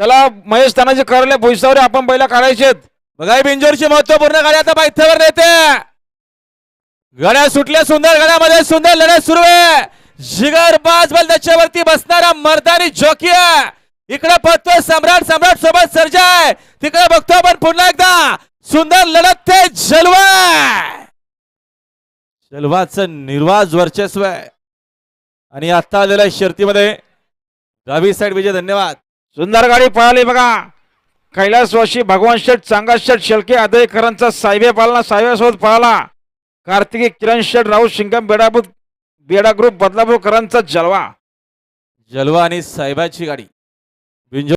चला महेश तानाजी करले भुईसावरे आपण बैला काढायचे बघा बिंजोरची महत्त्वपूर्ण गाडी आता माहितीवर नेते. गड्या सुटल्या सुंदर गड्यामध्ये सुंदर लढत सुरू आहे. जिगर बाज बल त्याच्यावरती बसणारा मर्दानी जॉकी आहे. इकडे बघतोय सम्राट सम्राट सोबत सर्जाय. तिकडे बघतो आपण पुन्हा एकदा. सुंदर लढत ते जलवा. जलवाच निर्वाज वर्चस्व आहे. आणि आता आलेल्या शर्तीमध्ये. डावी साईड विजय धन्यवाद. सुंदर गाडी पळाली बघा. कैलासवाशी भगवान शेठ चांगा शेठ शेळके आदयकरांचा सायबे पालना साहेबासोबत पळाला. कार्तिकी किरण शेठ राहुल शिंगम बेडापूर बेडा ग्रुप बदलापूरकरांचा जलवा. जलवा आणि साहेबाची गाडी.